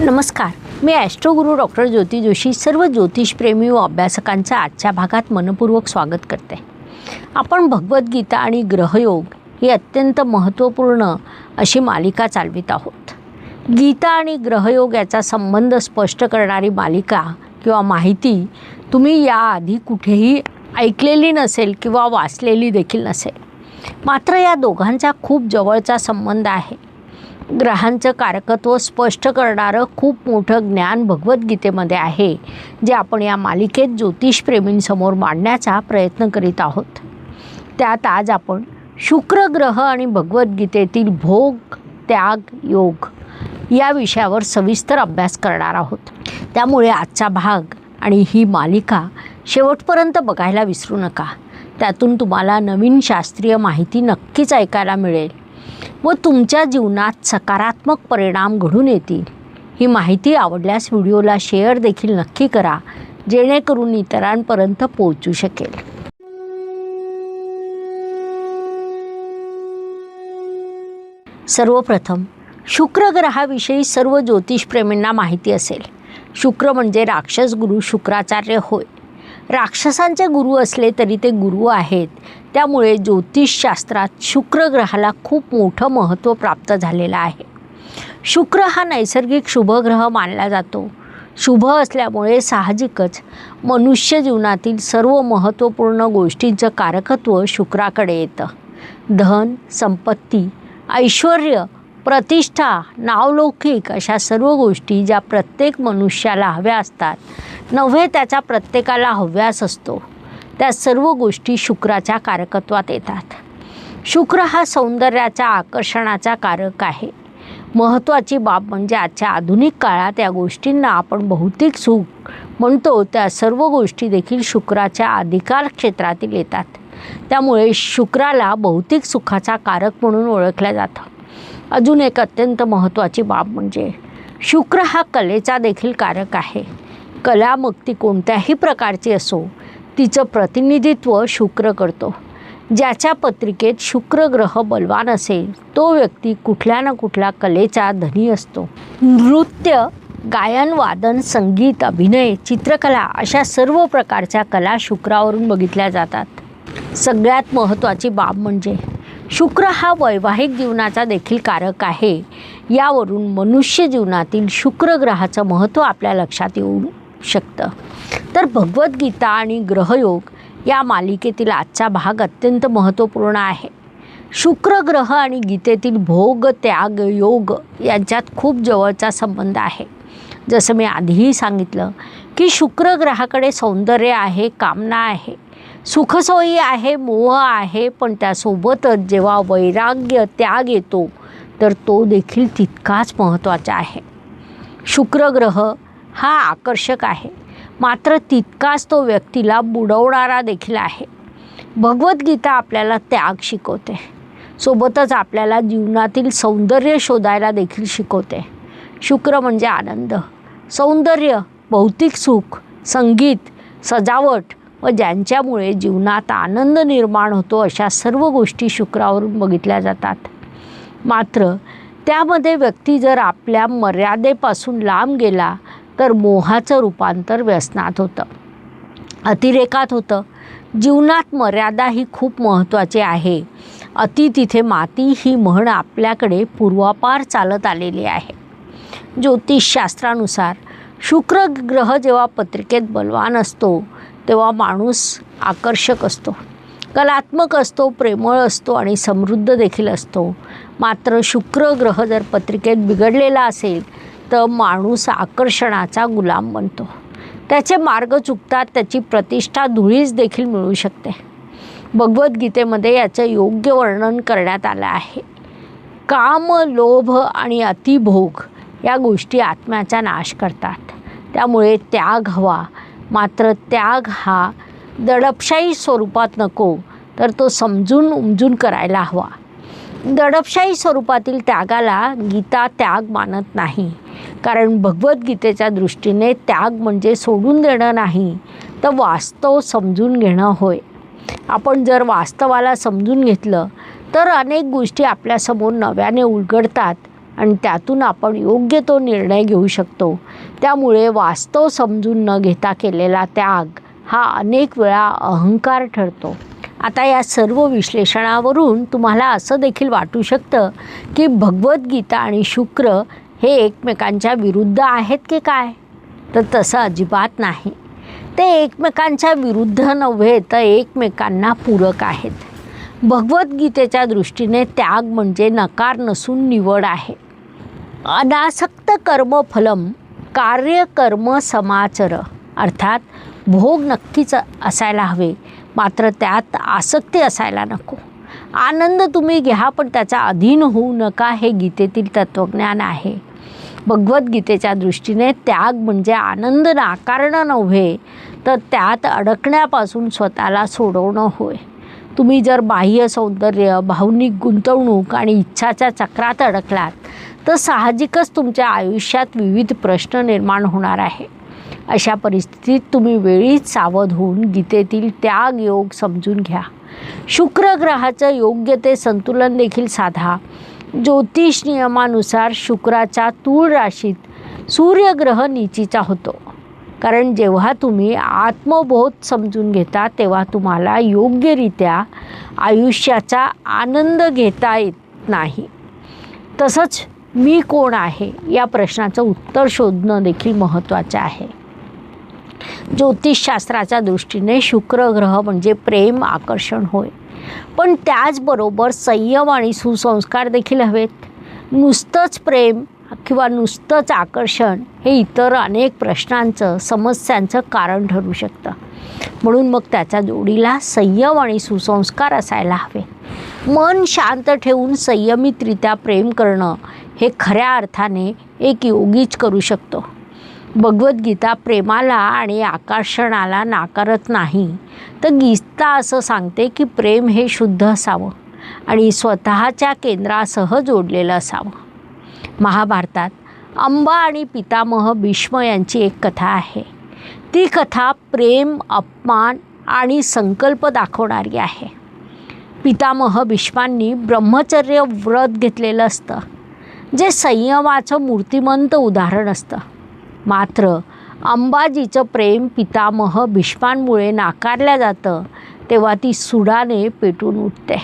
नमस्कार. मी Astroguru doctor Jyoti Joshi सर्व ज्योतिषप्रेमी व अभ्यासकांचं आजच्या भागात मनपूर्वक स्वागत करते. आपण भगवद्गीता आणि ग्रहयोग ही अत्यंत महत्त्वपूर्ण अशी मालिका चालवित आहोत. गीता आणि ग्रहयोग याचा संबंध स्पष्ट करणारी मालिका किंवा माहिती तुम्ही याआधी कुठेही ऐकलेली नसेल किंवा वाचलेली देखील नसेल. मात्र या दोघांचा खूप जवळचा संबंध आहे. ग्रहांचं कारकत्व स्पष्ट करणारं खूप मोठं ज्ञान भगवद्गीतेमध्ये आहे जे आपण या मालिकेत ज्योतिषप्रेमींसमोर मांडण्याचा प्रयत्न करीत आहोत. त्यात आज आपण शुक्र ग्रह आणि भगवद्गीतेतील भोग त्याग योग या विषयावर सविस्तर अभ्यास करणार आहोत. त्यामुळे आजचा भाग आणि ही मालिका शेवटपर्यंत बघायला विसरू नका. त्यातून तुम्हाला नवीन शास्त्रीय माहिती नक्कीच ऐकायला मिळेल. व तुमच्या जीवनात सकारात्मक परिणाम घडून येतील. ही माहिती आवडल्यास व्हिडिओला शेअर देखील नक्की करा जेणेकरून इतरांपर्यंत पोहोचू शकेल. सर्वप्रथम शुक्र ग्रहाविषयी सर्व ज्योतिषप्रेमींना माहिती असेल. शुक्र म्हणजे राक्षस गुरु शुक्राचार्य होय. राक्षसांचे गुरु असले तरी ते गुरु आहेत. त्यामुळे ज्योतिषशास्त्रात शुक्र ग्रहाला खूप मोठं महत्त्व प्राप्त झालेलं आहे. शुक्र हा नैसर्गिक शुभग्रह मानला जातो. शुभ असल्यामुळे साहजिकच मनुष्य जीवनातील सर्व महत्त्वपूर्ण गोष्टींचं कारकत्व शुक्राकडे येतं. धन संपत्ती ऐश्वर प्रतिष्ठा नावलौकिक अशा सर्व गोष्टी ज्या प्रत्येक मनुष्याला हव्या असतात. नव्हे त्याचा प्रत्येकाला हव्यास असतो. त्या सर्व गोष्टी शुक्राच्या कारकत्वात येतात. शुक्र हा सौंदर्याच्या आकर्षणाचा कारक आहे. महत्त्वाची बाब म्हणजे आजच्या आधुनिक काळात या गोष्टींना आपण भौतिक सुख म्हणतो त्या सर्व गोष्टी देखील शुक्राच्या अधिकार क्षेत्रातील येतात. त्यामुळे शुक्राला भौतिक सुखाचा कारक म्हणून ओळखलं जातं. अजून एक अत्यंत महत्त्वाची बाब म्हणजे शुक्र हा कलेचा देखील कारक आहे. कला मग ती कोणत्याही प्रकारची असो तिचं प्रतिनिधित्व शुक्र करतो. ज्याच्या पत्रिकेत शुक्र ग्रह बलवान असेल तो व्यक्ती कुठल्या ना कुठल्या कलेचा धनी असतो. नृत्य गायन वादन संगीत अभिनय चित्रकला अशा सर्व प्रकारच्या कला शुक्रावरून बघितल्या जातात. सगळ्यात महत्त्वाची बाब म्हणजे शुक्र हा वैवाहिक जीवनाचा देखील कारक आहे. यावरून मनुष्य जीवनातील शुक्र ग्रहाचं महत्त्व आपल्या लक्षात येऊ शकतं. तर भगवद्गीता आणि ग्रहयोग या मालिकेतील आजचा भाग अत्यंत महत्त्वपूर्ण आहे. शुक्र ग्रह आणि गीतेतील भोग त्याग योग यांच्यात खूप जवळचा संबंध आहे. जसं मी आधीही सांगितलं की शुक्र ग्रहाकडे सौंदर्य आहे कामना आहे. सुखसोयी आहे मोह आहे पण त्यासोबतच जेव्हा वैराग्य त्याग येतो तर तो देखील तितकाच महत्त्वाचा आहे. शुक्र ग्रह हा आकर्षक आहे. मात्र तितकाच तो व्यक्तीला बुडवणारा देखील आहे. भगवद्गीता आपल्याला त्याग शिकवते. सोबतच आपल्याला जीवनातील सौंदर्य शोधायला देखील शिकवते. शुक्र म्हणजे आनंद. सौंदर्य भौतिक सुख संगीत सजावट व ज्यांच्यामुळे जीवनात आनंद निर्माण होतो अशा सर्व गोष्टी शुक्रावरून बघितल्या जातात. मात्र त्यामध्ये व्यक्ती जर आपल्या मर्यादेपासून लांब गेला तर मोहाचं रूपांतर व्यसनात होतं. अतिरेकात होतं. जीवनात मर्यादा ही खूप महत्त्वाची आहे. अति तिथे माती ही म्हण आपल्याकडे पूर्वापार चालत आलेली आहे. ज्योतिषशास्त्रानुसार शुक्र ग्रह जेव्हा पत्रिकेत बलवान असतो तेव्हा माणूस आकर्षक असतो. कलात्मक असतो प्रेमळ असतो आणि समृद्ध देखील असतो. मात्र शुक्र ग्रह जर पत्रिकेत बिघडलेला असेल तर माणूस आकर्षणाचा गुलाम बनतो. त्याचे मार्ग चुकतात त्याची प्रतिष्ठा धुळीस देखील मिळू शकते. भगवद्गीतेमध्ये याचं योग्य वर्णन करण्यात आलं आहे. काम लोभ आणि अतिभोग या गोष्टी आत्म्याचा नाश करतात. त्यामुळे त्याग हवा मात्र त्याग हा दडपशाही स्वरूपात नको तर तो समजून उमजून करायला हवा. दडपशाही स्वरूपातील त्यागाला गीता त्याग मानत नाही. कारण भगवद्गीतेच्या दृष्टीने त्याग म्हणजे सोडून देणं नाही तर वास्तव समजून घेणं होय. आपण जर वास्तवाला समजून घेतलं तर अनेक गोष्टी आपल्यासमोर नव्याने उलगडतात. आणि त्यातून आपण योग्य तो निर्णय घेऊ शकतो. त्यामुळे वास्तव समजून न घेता केलेला त्याग हा अनेक वेळा अहंकार ठरतो. आता या सर्व विश्लेषणावरून तुम्हाला असं देखील वाटू शकतं की भगवद्गीता आणि शुक्र हे एकमेकांच्या विरुद्ध आहेत की काय? तर तसं अजिबात नाही. ते एकमेकांच्या विरुद्ध नव्हे तर एकमेकांना पूरक आहेत. भगवद्गीतेच्या दृष्टीने त्याग म्हणजे नकार नसून निवड आहे. अनासक्त कर्मफलम कार्यकर्म समाचर. अर्थात भोग नक्कीच असायला हवे मात्र त्यात आसक्ती असायला नको. आनंद तुम्ही घ्या पण त्याचा अधीन होऊ नका हे गीतेतील तत्त्वज्ञान आहे. भगवद्गीतेच्या दृष्टीने त्याग म्हणजे आनंद नाकारणं नव्हे तर त्यात अडकण्यापासून स्वतःला सोडवणं होय. तुम्ही जर बाह्य सौंदर्य भावनिक गुंतवणूक आणि इच्छाच्या चक्रात अडकलात तर साहजिकच तुमच्या आयुष्यात विविध प्रश्न निर्माण होणार आहे. अशा परिस्थितीत तुम्ही वेळीच सावध होऊन गीतेतील त्याग योग समजून घ्या. शुक्र ग्रहाचं योग्य ते संतुलन देखील साधा. ज्योतिष नियमानुसार शुक्राच्या तूळ राशीत सूर्यग्रह नीचीचा होतो. कारण जेव्हा तुम्ही आत्मबोध समजून घेता तेव्हा तुम्हाला योग्यरित्या आयुष्याचा आनंद घेता येत नाही. तसंच मी कोण आहे या प्रश्नाचं उत्तर शोधणं देखील महत्त्वाचं आहे. ज्योतिषशास्त्राच्या दृष्टीने शुक्र ग्रह म्हणजे प्रेम आकर्षण होय. पण त्याचबरोबर संयम आणि सुसंस्कार देखील हवेत. नुसतंच प्रेम किंवा नुसतंच आकर्षण हे इतर अनेक प्रश्नांचं समस्यांचं कारण ठरू शकतं. म्हणून मग त्याच्या जोडीला संयम आणि सुसंस्कार असायला हवे. मन शांत ठेवून संयमितरित्या प्रेम करणं हे खऱ्या अर्थाने एक योगीच करू शकतो. भगवद्गीता प्रेमाला आणि आकर्षणाला नाकारत नाही तर गीता असं सांगते की प्रेम हे शुद्ध असावं आणि स्वतःच्या केंद्रासह जोडलेलं असावं. महाभारतात अंबा आणि पितामह भीष्म यांची एक कथा आहे. ती कथा प्रेम अपमान आणि संकल्प दाखवणारी आहे. पितामह भीष्मांनी ब्रह्मचर्य व्रत घेतलेलं असतं जे संयमाचं मूर्तिमंत उदाहरण असतं. मात्र अंबाजीचं प्रेम पितामह भीष्मांमुळे नाकारलं जातं तेव्हा ती सुडाने पेटून उठते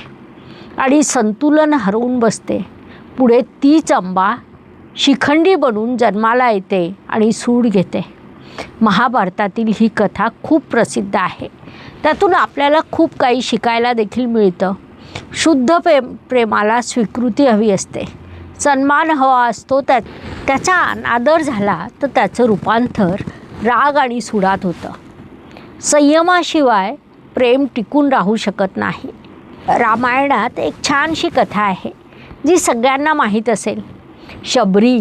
आणि संतुलन हरवून बसते. पुढे तीच अंबा शिखंडी बनून जन्माला येते आणि सूड घेते. महाभारतातील ही कथा खूप प्रसिद्ध आहे. त्यातून आपल्याला खूप काही शिकायला देखील मिळतं. शुद्ध प्रेम प्रेमाला स्वीकृती हवी असते. सन्मान हवा असतो त्या त्याचा अनादर झाला तर त्याचं रूपांतर राग आणि सुडात होतं. संयमाशिवाय प्रेम टिकून राहू शकत नाही. रामायणात एक छानशी कथा आहे. जी सगळ्यांना माहीत असेल. शबरी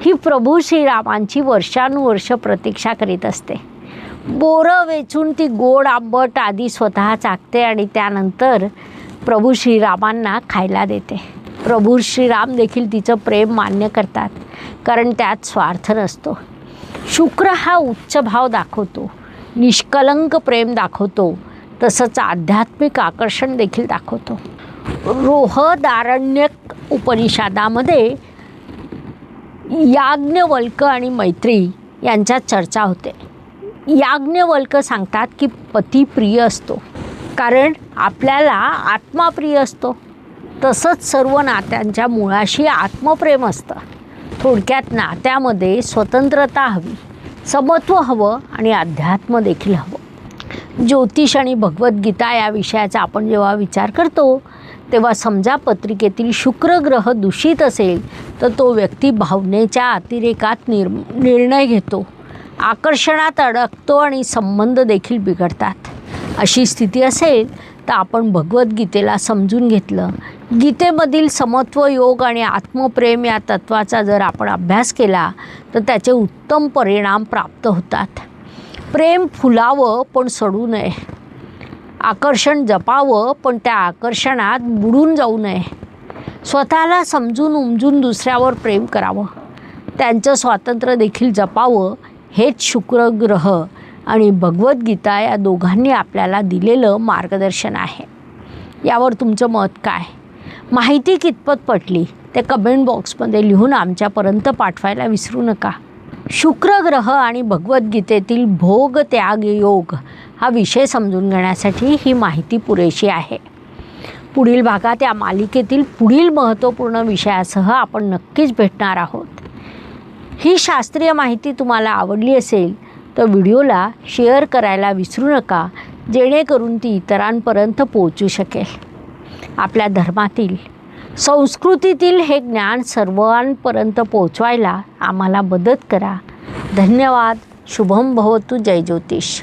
ही प्रभू श्रीरामांची वर्षानुवर्ष प्रतीक्षा करीत असते. बोरं वेचून ती गोड आंबट आधी स्वतः चाकते आणि त्यानंतर प्रभू श्रीरामांना खायला देते. प्रभू श्रीराम देखील तिचं प्रेम मान्य करतात कारण त्यात स्वार्थ नसतो. शुक्र हा उच्च भाव दाखवतो निष्कलंक प्रेम दाखवतो तसंच आध्यात्मिक आकर्षण देखील दाखवतो. रोहदारण्यक उपनिषदामध्ये याज्ञवल्क आणि मैत्री यांच्यात चर्चा होते. याज्ञवल्क सांगतात की पती प्रिय असतो. कारण आपल्याला आत्मा प्रिय असतो. तसंच सर्व नात्यांच्या मुळाशी आत्मप्रेम असतं. थोडक्यात नात्यामध्ये स्वतंत्रता हवी समत्व हवं आणि अध्यात्म देखील हवं. ज्योतिष आणि भगवद्गीता या विषयाचा आपण जेव्हा विचार करतो तेव्हा समजा पत्रिकेतील शुक्र ग्रह दूषित असेल तर तो व्यक्ती भावनेच्या अतिरेकात निर् निर्णय घेतो. आकर्षणात अडकतो आणि संबंध देखील बिघडतात. अशी स्थिती असेल तर आपण भगवद्गीतेला समजून घेतलं. गीतेमधील समत्व योग आणि आत्मप्रेम या तत्त्वाचा जर आपण अभ्यास केला तर त्याचे उत्तम परिणाम प्राप्त होतात. प्रेम फुलावं पण सडू नये. आकर्षण जपावं पण त्या आकर्षणात बुडून जाऊ नये. स्वतःला समजून उमजून दुसऱ्यावर प्रेम करावं. त्यांचं स्वातंत्र्य देखील जपावं हेच शुक्रग्रह आणि भगवद्गीता या दोघांनी आपल्याला दिलेलं मार्गदर्शन आहे. यावर तुमचं मत काय? माहिती कितपत पटली? ते कमेंट बॉक्समध्ये लिहून आमच्यापर्यंत पाठवायला विसरू नका. शुक्र ग्रह आणि भगवद्गीतेतील भोग त्याग योग हा विषय समजून घेण्यासाठी ही माहिती पुरेशी आहे. पुढील भागात या मालिकेतील पुढील महत्त्वपूर्ण विषयासह आपण नक्कीच भेटणार आहोत. ही शास्त्रीय माहिती तुम्हाला आवडली असेल तर व्हिडिओला शेअर करायला विसरू नका जेणेकरून ती इतरांपर्यंत पोहोचू शकेल. आपल्या धर्मातील संस्कृतीतील हे ज्ञान सर्वांपर्यंत पोचवायला आम्हाला मदत करा. धन्यवाद. शुभम भवतु. जय ज्योतिष.